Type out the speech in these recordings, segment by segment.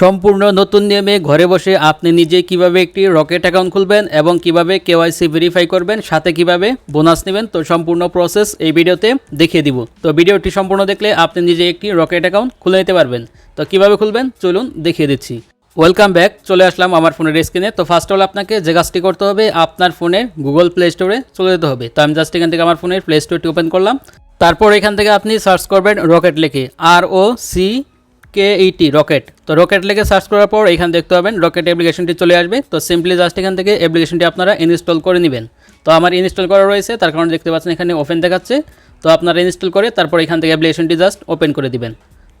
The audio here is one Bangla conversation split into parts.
সম্পূর্ণ নতুন নিয়মে ঘরে বসে আপনি নিজে কীভাবে একটি রকেট অ্যাকাউন্ট খুলবেন এবং কীভাবে কেওয়াইসি ভেরিফাই করবেন, সাথে কীভাবে বোনাস নেবেন, তো সম্পূর্ণ প্রসেস এই ভিডিওতে দেখিয়ে দিব। তো ভিডিওটি সম্পূর্ণ দেখলে আপনি নিজে একটি রকেট অ্যাকাউন্ট খুলে নিতে পারবেন। তো কীভাবে খুলবেন? চলুন দেখিয়ে দিচ্ছি। ওয়েলকাম ব্যাক, চলে আসলাম আমার ফোনের স্ক্রিনে। তো ফার্স্ট অল আপনাকে যে কাজটি করতে হবে, আপনার ফোনের গুগল প্লে স্টোরে চলে যেতে হবে। তো আমি জাস্ট এখান থেকে আমার ফোনের প্লে স্টোরটি ওপেন করলাম। তারপর এখান থেকে আপনি সার্চ করবেন রকেট লেখে R O C K E T rocket তো রকেট লিখে সার্চ করার পর এখানে দেখতে পাবেন রকেট অ্যাপ্লিকেশনটি চলে আসবে। তো সিম্পলি জাস্ট এখান থেকে অ্যাপ্লিকেশনটি আপনারা ইনস্টল করে নেবেন। তো আমার ইনস্টল করা রয়েছে, তার কারণে দেখতে পাচ্ছেন এখানে ওপেন দেখাচ্ছে। তো আপনারা ইনস্টল করে তারপর এখান থেকে অ্যাপ্লিকেশনটি জাস্ট ওপেন করে দিবেন।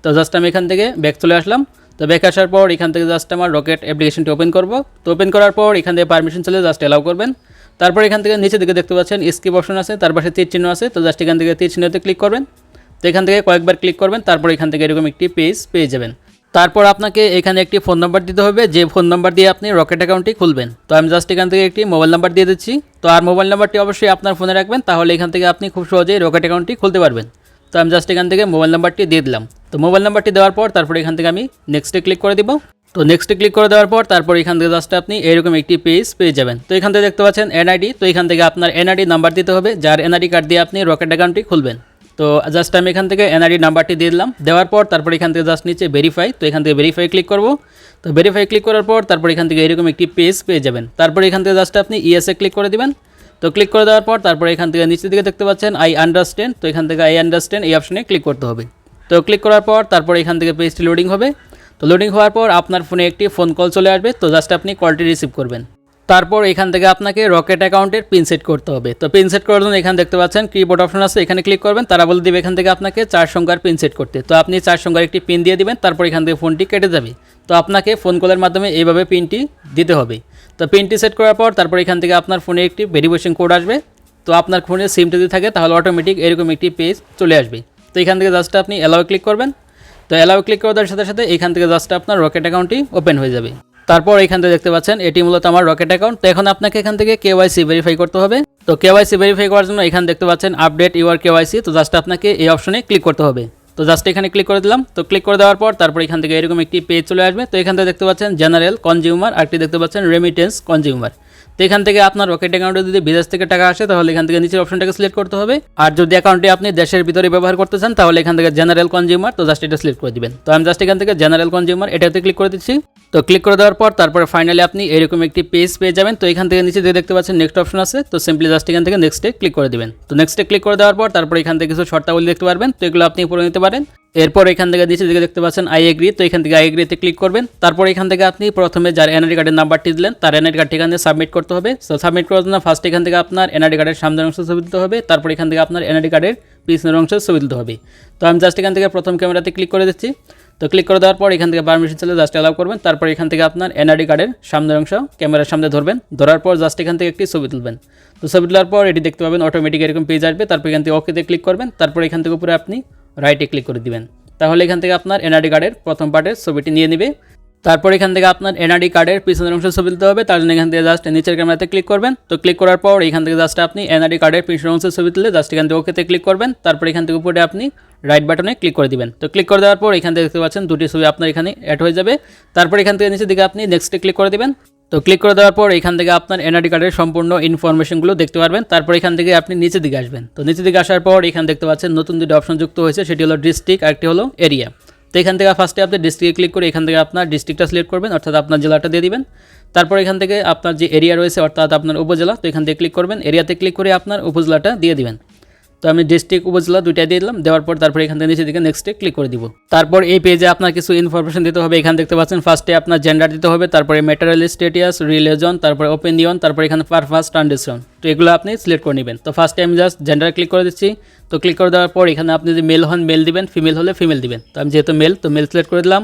তো জাস্ট আমি এখান থেকে ব্যাক চলে আসলাম। তো ব্যাক আসার পর এখান থেকে জাস্ট আমার রকেট অ্যাপ্লিকেশনটি ওপেন করব। তো ওপেন করার পর এখান থেকে পারমিশন চলে জাস্ট অ্যালাউ করবেন। তারপর এখান থেকে নিচে দিকে দেখতে পাচ্ছেন স্কিপ অপশন আছে, তার পাশে তীর চিহ্ন আছে। তো জাস্ট এখান থেকে তীর চিহ্নতে ক্লিক করবেন। তো এখান থেকে কয়েকবার ক্লিক করবেন, তারপর এখান থেকে এরকম একটি পেজ পেয়ে যাবেন। তারপর আপনাকে এখানে একটি ফোন নাম্বার দিতে হবে, যে ফোন নাম্বার দিয়ে আপনি রকেট অ্যাকাউন্টটি খুলবেন। তো আমি জাস্ট এখান থেকে একটি মোবাইল নাম্বার দিয়ে দিচ্ছি। তো আর মোবাইল নাম্বারটি অবশ্যই আপনার ফোনে রাখবেন, তাহলে এখান থেকে আপনি খুব সহজেই রকেট অ্যাকাউন্টটি খুলতে পারবেন। তো আমি জাস্ট এখান থেকে মোবাইল নাম্বারটি দিয়ে দিলাম। তো মোবাইল নাম্বারটি দেওয়ার পর তারপর এখান থেকে আমি নেক্সটে ক্লিক করে দিব। তো নেক্সটে ক্লিক করে দেওয়ার পর তারপর এখান থেকে জাস্ট আপনি এরকম একটি পেজ পেয়ে যাবেন। তো এখান থেকে দেখতে পাচ্ছেন এনআইডি তো এখান থেকে আপনার এনআইডি নাম্বার দিতে হবে, যার এনআইডি কার্ড দিয়ে আপনি রকেট অ্যাকাউন্টটি খুলবেন। তো জাস্ট আমি এখান থেকে এনআইডি নাম্বারটি দিয়ে দিলাম। দেওয়ার পর তারপর এখান থেকে জাস্ট নিচে ভেরিফাই তো এখান থেকে ভেরিফাই ক্লিক করব। তো ভেরিফাই ক্লিক করার পর তারপর এখান থেকে এরকম একটি পেজ পেয়ে যাবেন। তারপর এখান থেকে জাস্ট আপনি ইএসএ ক্লিক করে দিবেন। তো ক্লিক করে দেওয়ার পর তারপর এখান থেকে নিচের দিকে দেখতে পাচ্ছেন আই আন্ডারস্ট্যান্ড তো এখান থেকে আই আন্ডারস্ট্যান্ড এই অপশনে ক্লিক করতে হবে। তো ক্লিক করার পর তারপর এখান থেকে পেজটি লোডিং হবে। তো লোডিং হওয়ার পর আপনার ফোনে একটি ফোন কল চলে আসবে। তো জাস্ট আপনি কলটি রিসিভ করবেন। তারপর এখান থেকে আপনাকে রকেট অ্যাকাউন্টের পিন সেট করতে হবে। তো পিন সেট করার জন্য এখানে দেখতে পাচ্ছেন কিবোর্ড অপশন আছে, এখানে ক্লিক করবেন, তারা বলে দিবে এখান থেকে আপনাকে চার সংখ্যার পিন সেট করতে। তো আপনি চার সংখ্যার একটি পিন দিয়ে দিবেন, তারপর এখান থেকে ফোনটি কেটে যাবে। তো আপনাকে ফোন কলের মাধ্যমে এইভাবে পিনটি দিতে হবে। তো পিনটি সেট করার পর তারপর এখান থেকে আপনার ফোনে একটি ভেরিফিকেশন কোড আসবে। তো আপনার ফোনে সিমটি যদি থাকে, তাহলে অটোমেটিক এরকম একটি পেজ চলে আসবে। তো এখান থেকে জাস্ট আপনি অ্যালাউ ক্লিক করবেন। তো অ্যালাউ ক্লিক করার সাথে সাথে এখান থেকে জাস্ট আপনার রকেট অ্যাকাউন্টটি ওপেন হয়ে যাবে। তারপর এখান থেকে দেখতে পাচ্ছেন, এটি মূলত আমার রকেট অ্যাকাউন্ট তো এখন আপনাকে এখান থেকে কেওয়াইসি ভেরিফাই করতে হবে। তো কেওয়াইসি ভেরিফাই করার জন্য এখানে দেখতে পাচ্ছেন আপডেট ইউর কেওয়াইসি তো জাস্ট আপনাকে এই অপশনে ক্লিক করতে হবে। তো জাস্ট এখানে ক্লিক করে দিলাম। তো ক্লিক করে দেওয়ার পর তারপর এখান থেকে এরকম একটি পেজ চলে আসবে। তো এখান থেকে দেখতে পাচ্ছেন জেনারেল কনজিউমার আরটি দেখতে পাচ্ছেন রেমিটেন্স কনজিউমার তো এখান থেকে আপনার রকেট অ্যাকাউন্টে যদি বিদেশ থেকে টাকা আসে, তাহলে এখান থেকে নিচের অপশনটাকে সিলেক্ট করতে হবে। আর যদি অ্যাকাউন্টটি আপনি দেশের ভিতরে ব্যবহার করতে চান, তাহলে এখান থেকে জেনারেল কনজিউমার তো জাস্ট এটা সিলেক্ট করে দিবেন। তো আমি জাস্ট এখান থেকে জেনারেল কনজিউমার এটাতে ক্লিক করে দিচ্ছি। তো ক্লিক করে দেওয়ার পর তারপরে ফাইনালি আপনি এরকম একটি পেজ পেয়ে যাবেন। তো এখান থেকে নিচে দেখতে পাচ্ছেন নেক্সট অপশন আছে, তো সিম্পলি জাস্ট এখান থেকে নেক্সটে ক্লিক করে দেবেন। তো নেক্সটে ক্লিক করে দেওয়ার পর তারপর এখান থেকে কিছু শর্তাবলী দেখতে পারবেন। তো এগুলো আপনি পড়ে নিতে পারেন। এরপর এখান থেকে নিচে দিকে দেখতে পাচ্ছেন আই এগ্রি তো এখান থেকে আই এগ্রিতে ক্লিক করবেন। তারপর এখান থেকে আপনি প্রথমে যার এনআইডি কার্ডের নাম্বারটি দিলেন, তার এনআইডি কার্ডটি এখান থেকে সাবমিট করতে হবে। তো সাবমিট করার জন্য ফার্স্ট এখান থেকে আপনার এনআইডি কার্ডের সামনের অংশ ছবি দিতে হবে। তারপর এখান থেকে আপনার এনআইডি কার্ডের পিছনের অংশ ছবি দিতে হবে। তো আমি জাস্ট এখান থেকে প্রথম ক্যামেরাতে ক্লিক করে দিচ্ছি। তো ক্লিক করে দেওয়ার পর এখান থেকে পারমিশন চলে জাস্ট অ্যালাউ করবেন। তারপর এখান থেকে আপনার এনআরডি কার্ডের সামনের অংশ ক্যামেরার সামনে ধরবেন। ধরার পর জাস্ট এখান থেকে একটি ছবি তুলবেন। তো ছবি তোলার পর এটি দেখতে পাবেন অটোমেটিক এরকম পেজ আসবে। তারপর এখান থেকে ওকেতে ক্লিক করবেন। তারপর এখান থেকে উপরে আপনি রাইটে ক্লিক করে দিবেন। তাহলে এখান থেকে আপনার এনআরডি কার্ডের প্রথম পার্টের ছবিটি নিয়ে নেবে। তারপর এখান থেকে আপনার এনআরডি কার্ডের পিছনের অংশ ছবি দিতে হবে, তার জন্য এখান থেকে জাস্ট নিচের ক্যামেরাতে ক্লিক করবেন। তো ক্লিক করার পর এখান থেকে জাস্ট আপনি এনআরডি কার্ডের পিছনের অংশ ছবি তুলে জাস্ট এখান থেকে ওকেতে ক্লিক করবেন। তারপর এখান থেকে উপরে আপনি রাইট বাটনে ক্লিক করে দিবেন। তো ক্লিক করে দেওয়ার পর এখান থেকে দেখতে পাচ্ছেন দুটি ছবি আপনার এখানে অ্যাড হয়ে যাবে। তারপর এখান থেকে নিচের দিকে আপনি নেক্সটে ক্লিক করে দিবেন। তো ক্লিক করে দেওয়ার পর এখান থেকে আপনার এনআরডি কার্ডের সম্পূর্ণ ইনফরমেশনগুলো দেখতে পারবেন। তারপর এখান থেকে আপনি নিচের দিকে আসবেন। তো নিচের দিকে আসার পর এখানে দেখতে পাচ্ছেন নতুন দুটো অপশন যুক্ত হয়েছে, সেটি হলো ডিস্ট্রিক্ট আরেকটি হলো এরিয়া তো এখান থেকে ফার্স্টে আপনি ডিস্ট্রিক্টে ক্লিক করে এখান থেকে আপনার ডিস্ট্রিক্টটা সিলেক্ট করবেন, অর্থাৎ আপনার জেলাটা দিয়ে দিবেন। তারপর এখান থেকে আপনার যে এরিয়া রয়েছে, অর্থাৎ আপনার উপজেলা, তো এখান থেকে ক্লিক করবেন। এরিয়াতে ক্লিক করে আপনার উপজেলাটা দিয়ে দিবেন। তো আমি ডিস্ট্রিক্ট উপজেলা দুইটা দিয়ে দিলাম, দেওয়ার পর তারপর এখান থেকে নিচের দিকে নেক্সটে ক্লিক করে দিব। তারপর এই পেজে আপনার কিছু ইনফরমেশন দিতে হবে, এখানে দেখতে পাচ্ছেন ফার্স্টে আপনার জেন্ডার দিতে হবে, তারপরে ম্যাটেরিয়াল স্টেটাস রিলিজন তারপরে ওপিনিয়ন তারপর এখানে পারপাস ট্রানজেকশন তো এগুলো আপনি সিলেক্ট করে নেবেন। তো ফার্স্টে আমি জাস্ট জেন্ডার ক্লিক করে দিচ্ছি। তো ক্লিক করে দেওয়ার পর এখানে আপনি যদি মেল হন মেল দিবেন ফিমেল হলে ফিমেল দিবেন। তো আমি যেহেতু মেল তো মেল সিলেক্ট করে দিলাম।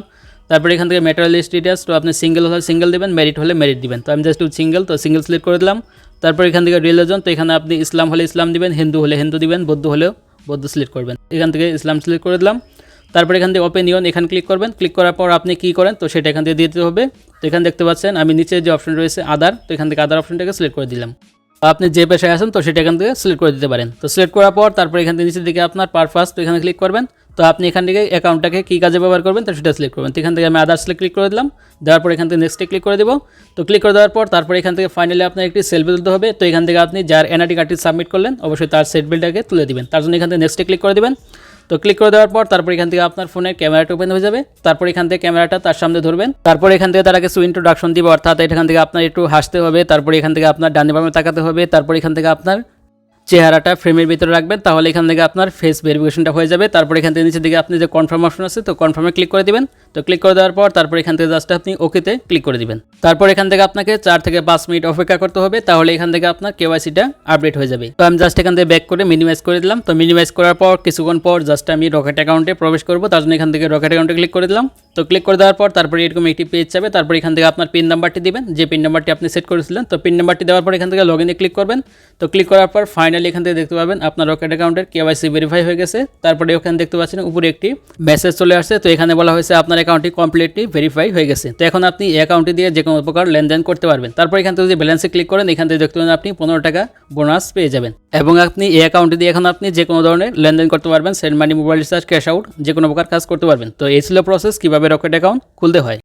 তারপরে এখান থেকে ম্যাটেরিয়াল স্টেটাস তো আপনি সিঙ্গেল হলে সিঙ্গেল দেবেন মেরিট হলে মেরিট দিবেন। তো আমি জাস্ট সিঙ্গেল তো সিঙ্গেল সিলেক্ট করে দিলাম। তারপর এখান থেকে রিলিজন তো এখানে আপনি ইসলাম হলে ইসলাম দিবেন, হিন্দু হলে হিন্দু দিবেন, বৌদ্ধ হলেও বৌদ্ধ সিলেক্ট করবেন। এখান থেকে ইসলাম সিলেক্ট করে দিলাম। তারপর এখান থেকে ওপেন ইউন এখানে ক্লিক করবেন। ক্লিক করার পর আপনি কী করেন? তো সেটা এখান থেকে দিয়ে দিতে হবে। তো এখানে দেখতে পাচ্ছেন, আমি নিচে যে অপশন রয়েছে আদার তো এখান থেকে আদার অপশনটাকে সিলেক্ট করে দিলাম। আপনি যে পেশায় আছেন, তো সেটা এখান থেকে সিলেক্ট করে দিতে পারেন। তো সিলেক্ট করার পর তারপর এখান থেকে নিচের দিকে আপনার পারপাস তো এখানে ক্লিক করবেন। তো আপনি এখান থেকে অ্যাকাউন্টটাকে কী কাজে ব্যবহার করবেন তো সেটা সিলেক্ট করবেন তো এখান থেকে আমি আদার্সলে ক্লিক করে দিলাম দেওয়ার পর এখান থেকে নেক্সটে ক্লিক করে দেবো তো ক্লিক করে দেওয়ার পর তারপর এখান থেকে ফাইনালি আপনার একটি সেলফি তুলতে হবে তো এখান থেকে আপনি যার এনআইডি কার্ডটি সাবমিট করলেন অবশ্যই তার সেট বিলটাকে তুলে দিবেন তার জন্য এখান থেকে নেক্সটে ক্লিক করে দেবেন তো ক্লিক করে দেওয়ার পর তারপর এখান থেকে আপনার ফোনের ক্যামেরাটা ওপেন হয়ে যাবে তারপর এখান থেকে ক্যামেরাটা তার সামনে ধরবেন তারপর এখান থেকে তারা কিছু ইন্ট্রোডাকশন দিবে অর্থাৎ এখান থেকে আপনার একটু হাসতে হবে তারপর এখান থেকে আপনার ডানে বামে তাকাতে হবে তারপর এখান থেকে আপনার চেহারাটা ফ্রেমের ভিতরে রাখবেন, তাহলে এখান থেকে আপনার ফেস ভেরিফিকেশনটা হয়ে যাবে। তারপর এখান থেকে নিচের দিকে আপনি যে কনফার্ম অপশন আছে, তো কনফার্মে ক্লিক করে দিবেন। তো ক্লিক করে দেওয়ার পর তারপর এখান থেকে জাস্ট আপনি ওকেতে ক্লিক করে দিবেন। তারপর এখান থেকে আপনাকে চার থেকে পাঁচ মিনিট অপেক্ষা করতে হবে, তাহলে এখান থেকে আপনার কেওয়াইসিটা আপডেট হয়ে যাবে। তো আমি জাস্ট এখান থেকে ব্যাক করে মিনিমাইজ করে দিলাম। তো মিনিমাইজ করার পর কিছুক্ষণ পর জাস্ট আমি রকেট অ্যাকাউন্টে প্রবেশ করব, তার জন্য এখান থেকে রকেট অ্যাকাউন্টে ক্লিক করে দিলাম। তো ক্লিক করে দেওয়ার পর তারপরে এরকম একটি পেজ যাবে, তারপর এখান থেকে আপনার পিন নাম্বারটি দিবেন। যে পিন নাম্বারটি আপনি সেট করেছিলেন, তো পিন নাম্বারটি দেওয়ার পর এখান থেকে লগ ইনে ক্লিক করবেন। তো ক্লিক করার পর ফাইনালি এখান থেকে দেখতে পাবেন আপনার রকেট অ্যাকাউন্টের কেওয়াইসি ভেরিফাই হয়ে গেছে। তারপরে ওখানে দেখতে পাচ্ছেন উপরে একটি মেসেজ চলে আসছে। তো এখানে বলা হয়েছে আপনার অ্যাকাউন্টটি কমপ্লিটলি ভেরিফাই হয়ে গেছে। তো এখন আপনি এই অ্যাকাউন্টটি দিয়ে যে কোনো প্রকার লেনদেন করতে পারবেন। তারপর এখান থেকে যদি ব্যালেন্সে ক্লিক করেন, এখান থেকে দেখতে পাবেন আপনি পনেরো টাকা বোনাস পেয়ে যাবেন। এবং আপনি এই অ্যাকাউন্টে দিয়ে এখন আপনি যে কোনো ধরনের লেনদেন করতে পারবেন। Send money mobile recharge cash out যে কোনো প্রকার কাজ করতে পারবেন। তো এই ছিল প্রসেস কীভাবে রকেট অ্যাকাউন্ট খুলতে হয়।